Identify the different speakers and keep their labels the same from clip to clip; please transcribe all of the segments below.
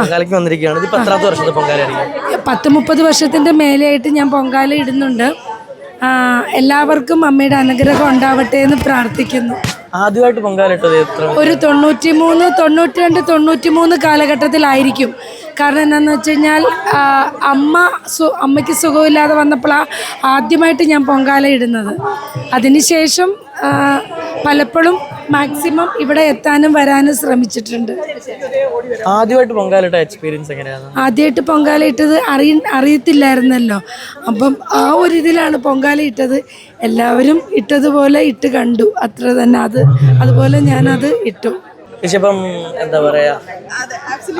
Speaker 1: പൊങ്കാലയ്ക്ക് വന്നിരിക്കുകയാണ്. ഇത് എത്രാമത്തെ വർഷത്തെ പൊങ്കാലയായിരിക്കും?
Speaker 2: പത്ത് മുപ്പത് വർഷത്തിന്റെ മേലെയായിട്ട് ഞാൻ പൊങ്കാല ഇടുന്നുണ്ട്. എല്ലാവർക്കും അമ്മയുടെ അനുഗ്രഹം ഉണ്ടാവട്ടെ എന്ന് പ്രാർത്ഥിക്കുന്നു.
Speaker 1: ആദ്യമായിട്ട് പൊങ്കാല ഇട്ടത് എത്ര?
Speaker 2: ഒരു തൊണ്ണൂറ്റി മൂന്ന് തൊണ്ണൂറ്റി രണ്ട് തൊണ്ണൂറ്റി മൂന്ന് കാലഘട്ടത്തിലായിരിക്കും. കാരണം എന്താണെന്ന് വെച്ച് കഴിഞ്ഞാൽ അമ്മ സു അമ്മയ്ക്ക് സുഖമില്ലാതെ വന്നപ്പോഴാണ് ആദ്യമായിട്ട് ഞാൻ പൊങ്കാല ഇടുന്നത്. അതിനുശേഷം പലപ്പോഴും മാക്സിമം ഇവിടെ എത്താനും വരാനും ശ്രമിച്ചിട്ടുണ്ട്.
Speaker 1: ആദ്യമായിട്ട് പൊങ്കാലിട്ട എക്സ്പീരിയൻസ് എങ്ങനെയാണ്?
Speaker 2: ആദ്യമായിട്ട് പൊങ്കാലിട്ടത് അറിയ അറിയത്തില്ലായിരുന്നല്ലോ. അപ്പം ആ ഒരു ഇതിലാണ് പൊങ്കാലിട്ടത് എല്ലാവരും ഇട്ടതുപോലെ ഇട്ട് കണ്ടു. അത്ര തന്നെ അത് അതുപോലെ ഞാനത് ഇട്ടു.
Speaker 1: പക്ഷെ എന്താ പറയാ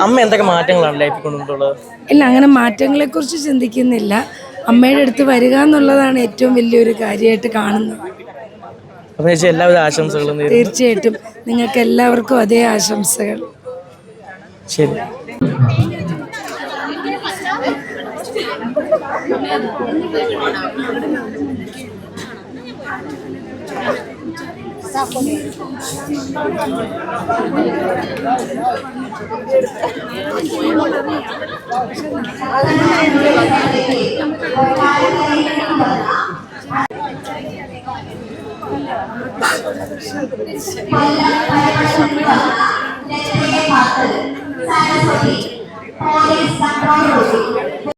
Speaker 1: അമ്മ എന്തൊക്കെ മാറ്റങ്ങളാണ് ലൈഫിൽ കൊണ്ടുവന്നിട്ടുള്ളത്?
Speaker 2: ഇല്ല അങ്ങനെ മാറ്റങ്ങളെ കുറിച്ച് ചിന്തിക്കുന്നില്ല. അമ്മയുടെ അടുത്ത് വരിക എന്നുള്ളതാണ് ഏറ്റവും വലിയൊരു കാര്യമായിട്ട് കാണുന്നത്.
Speaker 1: അപ്പൊ ചേച്ചി എല്ലാവിധ ആശംസകളും നേരുന്നു.
Speaker 2: തീർച്ചയായിട്ടും. നിങ്ങൾക്ക് എല്ലാവർക്കും അതേ ആശംസകൾ.
Speaker 1: ശരി.
Speaker 3: റൂമിൽ